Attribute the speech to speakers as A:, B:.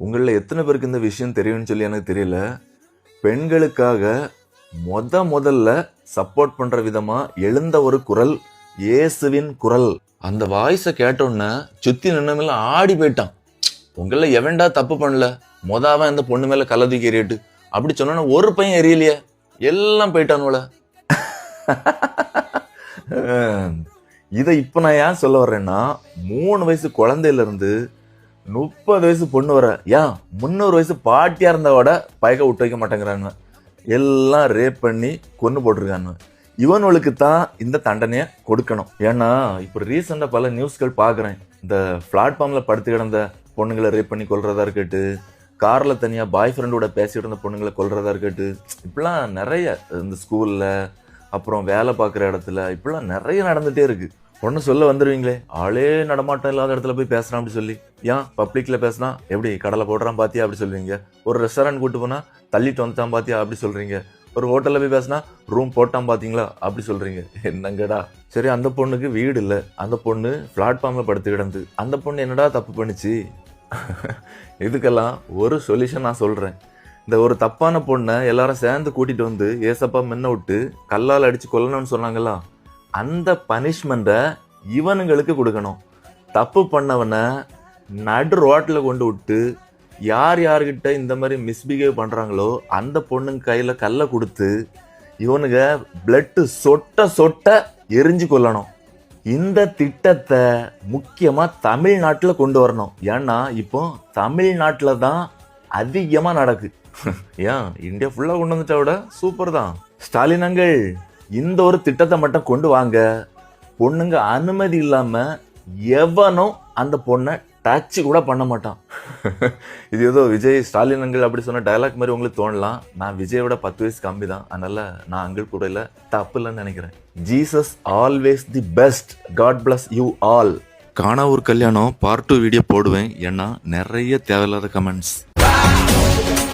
A: உங்களில் எத்தனை பேருக்கு இந்த விஷயம் தெரியும்னு சொல்லி எனக்கு தெரியல. பெண்களுக்காக மொத முதல்ல சப்போர்ட் பண்ணுற விதமாக எழுந்த ஒரு குரல் இயேசுவின் குரல். அந்த வாய்ஸை கேட்டோன்னே சுற்றி நின்னமெல்ல ஆடி போயிட்டான். உங்களில் எவன்டா தப்பு பண்ணல? மொதாவன் அந்த பொண்ணு மேலே கள்ள தூக்கி எறியட்டு அப்படி சொன்னோன்னா ஒரு பையன் எரியலையே. எல்லாம் போயிட்டானுல இதை இப்போ நான் ஏன் சொல்ல வர்றேன்னா மூணு வயசு குழந்தையிலேருந்து முப்பது வயசு பொண்ணு வர ஏன் முந்நூறு வயசு பாட்டியாக இருந்தவோட பயக்க விட்டு வைக்க மாட்டேங்கிறாங்க. எல்லாம் ரேப் பண்ணி கொண்டு போட்டிருக்காங்க. இவனுக்கு தான் இந்த தண்டனையை கொடுக்கணும். ஏன்னா இப்போ ரீசெண்டாக பல நியூஸ்கள் பார்க்குறேன். இந்த பிளாட்ஃபார்மில் படுத்து கிடந்த பொண்ணுங்களை ரேப் பண்ணி கொள்றதா இருக்கட்டு காரில் தனியாக பாய் ஃப்ரெண்டோட பேசிட்டு இருந்த பொண்ணுங்களை கொள்றதா இருக்கட்டு இப்படிலாம் நிறைய இந்த ஸ்கூலில் அப்புறம் வேலை பார்க்குற இடத்துல இப்படிலாம் நிறைய நடந்துகிட்டே இருக்குது ஒன்று சொல்ல வந்துடுவீங்களே ஆளே நடமாட்டம் இல்லாத இடத்துல போய் பேசுகிறான் அப்படி சொல்லி. ஏன்? பப்ளிக்கில் பேசினா எப்படி கடலை போடுறான் பார்த்தியா அப்படி சொல்லுவீங்க. ஒரு ரெஸ்டாரண்ட் கூட்டு போனால் தள்ளிட்டு வந்துட்டான் பார்த்தியா அப்படி சொல்கிறீங்க ஒரு ஹோட்டலில் போய் பேசினா ரூம் போட்டான் பார்த்தீங்களா அப்படி சொல்கிறீங்க என்னங்கடா? சரி அந்த பொண்ணுக்கு வீடு இல்லை. அந்த பொண்ணு பிளாட்ஃபார்மில் படுத்து கிடந்து அந்த பொண்ணு என்னடா தப்பு பண்ணுச்சு? இதுக்கெல்லாம் ஒரு சொல்யூஷன் நான் சொல்கிறேன் இந்த ஒரு தப்பான பொண்ணை எல்லாரும் சேர்ந்து கூட்டிகிட்டு வந்து ஏசப்பா முன்ன விட்டு கல்லால் அடித்து கொல்லணும்னு சொன்னாங்களா? அந்த பனிஷ்மெண்ட்டை இவனுங்களுக்கு கொடுக்கணும். தப்பு பண்ணவனை நடு ரோட்டில் கொண்டு விட்டு யார் யார்கிட்ட இந்த மாதிரி மிஸ்பிஹேவ் பண்ணுறாங்களோ அந்த பொண்ணுங்க கையில் கல்லை கொடுத்து இவனுங்க பிளட்டு சொட்ட சொட்ட எரிஞ்சு கொள்ளணும் இந்த திட்டத்தை முக்கியமாக தமிழ்நாட்டில் கொண்டு வரணும். ஏன்னா இப்போ தமிழ்நாட்டில் தான் அதிகமாக நடக்கு. ஏன்? இந்தியா ஃபுல்லாக கொண்டு வந்துட்டா விட சூப்பர் தான். ஸ்டாலின் அங்கள். இந்த ஒரு திட்டத்தை மட்டும் கொண்டு வாங்க. பொண்ணுங்க அனுமதி இல்லாமல் எவனும் அந்த பொண்ணை டச் கூட பண்ண மாட்டான். இது ஏதோ விஜய் ஸ்டாலின் அங்கிள் அப்படி சொன்ன டயலாக் மாதிரி உங்களுக்கு தோணலாம். நான் விஜயோட பத்து வயசு கம்மி தான். அதனால் நான் அங்கிள் கூட இல்லை தப்பு இல்லைன்னு நினைக்கிறேன். Jesus always the best God bless you all காணா ஒரு கல்யாணம் பார்ட் டூ வீடியோ போடுவேன். ஏன்னா நிறைய தேவையில்லாத கமெண்ட்ஸ்